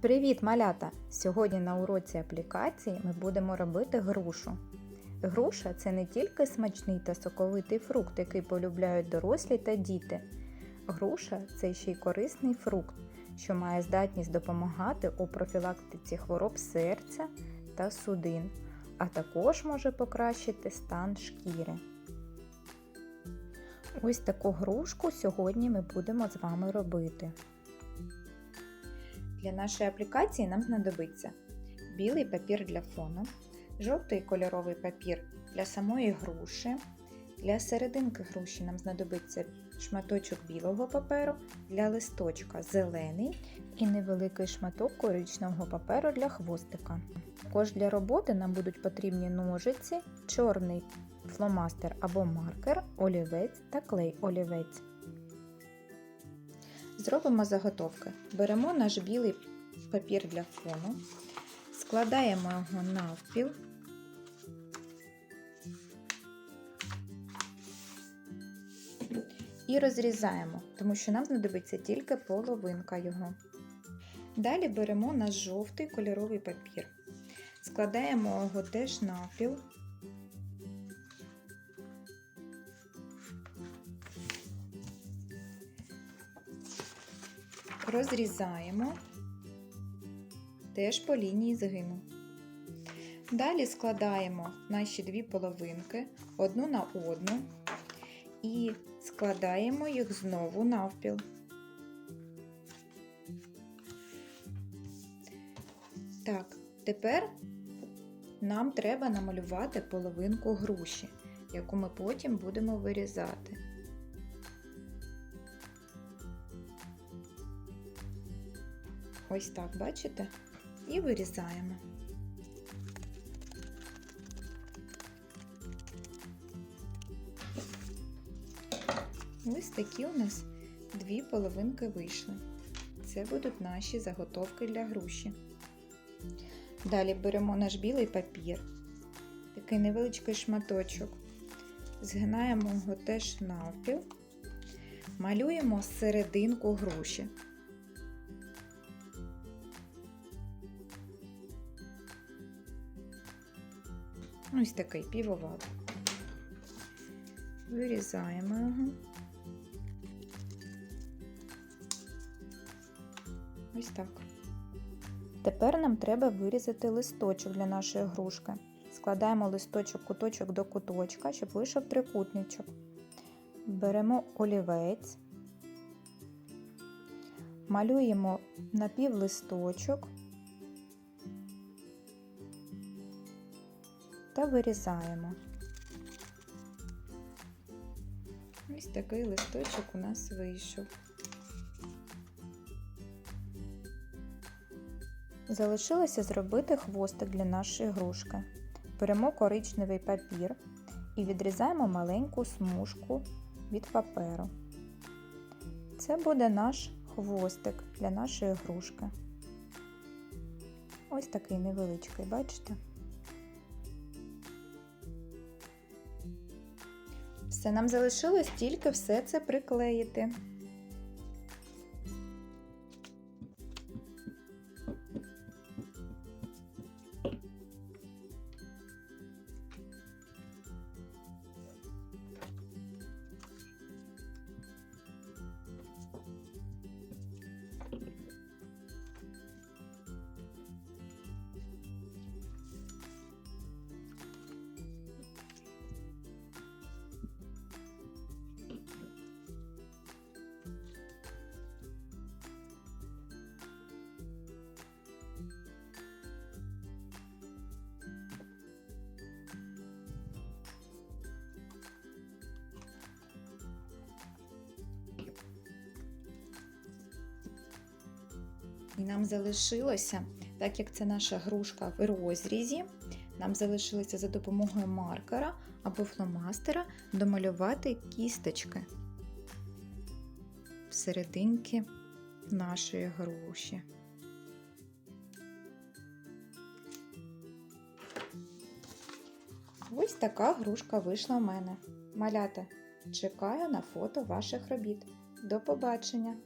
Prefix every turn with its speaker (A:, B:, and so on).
A: Привіт, малята! Сьогодні на уроці аплікації ми будемо робити грушу. Груша це не тільки смачний та соковитий фрукт, який полюбляють дорослі та діти. Груша це ще й корисний фрукт, що має здатність допомагати у профілактиці хвороб серця та судин, а також може покращити стан шкіри. Ось таку грушку сьогодні ми будемо з вами робити. Для нашої аплікації нам знадобиться білий папір для фону, жовтий кольоровий папір для самої груші. Для серединки груші нам знадобиться шматочок білого паперу, для листочка зелений і невеликий шматок коричневого паперу для хвостика. Також для роботи нам будуть потрібні ножиці, чорний фломастер або маркер, олівець та клей олівець. Зробимо заготовки. Беремо наш білий папір для фону, складаємо його навпіл. І розрізаємо, тому що нам знадобиться тільки половинка його. Далі беремо наш жовтий кольоровий папір, складаємо його теж навпіл. Розрізаємо теж по лінії згину. Далі складаємо наші дві половинки одну на одну і складаємо їх знову навпіл. Так, тепер нам треба намалювати половинку груші, яку ми потім будемо вирізати. Ось так, бачите? І вирізаємо. Ось такі у нас дві половинки вийшли. Це будуть наші заготовки для груші. Далі беремо наш білий папір, такий невеличкий шматочок, згинаємо його теж навпіл, малюємо серединку груші. Ось такий півовал. Вирізаємо його. Ось так. Тепер нам треба вирізати листочок для нашої грушки. Складаємо листочок куточок до куточка, щоб вийшов трикутничок. Беремо олівець, малюємо напівлисточок та вирізаємо. Ось такий листочок у нас вийшов. Залишилося зробити хвостик для нашої грушки. Беремо коричневий папір і відрізаємо маленьку смужку від паперу. Це буде наш хвостик для нашої грушки. Ось такий невеличкий, бачите? Все, нам залишилось тільки все це приклеїти. І нам залишилося, так як це наша грушка в розрізі, нам залишилося за допомогою маркера або фломастера домалювати кісточки всерединки нашої груші. Ось така грушка вийшла в мене. Малята, чекаю на фото ваших робіт. До побачення!